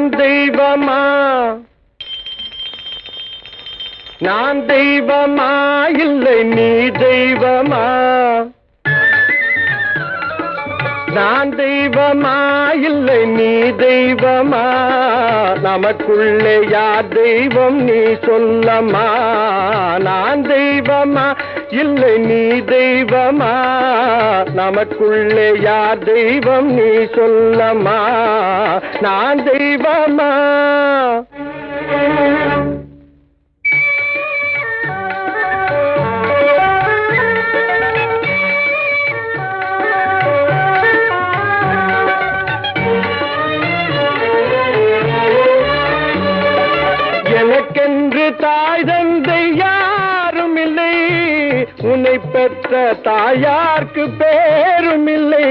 நான் தெய்வமா? நான் தெய்வமா? இல்லை நீ தெய்வமா? நான் தெய்வமா? இல்லை நீ தெய்வமா? நமக்குள்ளே யார் தெய்வம் நீ சொல்லமா? நான் தெய்வமா? இல்லை நீ தெய்வமா? நமக்குள்ளே யார் தெய்வம் நீ சொல்லமா? நான் தெய்வமா எனக்கென்று தாய் தந்தை யாரும் இல்லை உன்னை பெற்ற தாயார்க்கு பேரும் இல்லை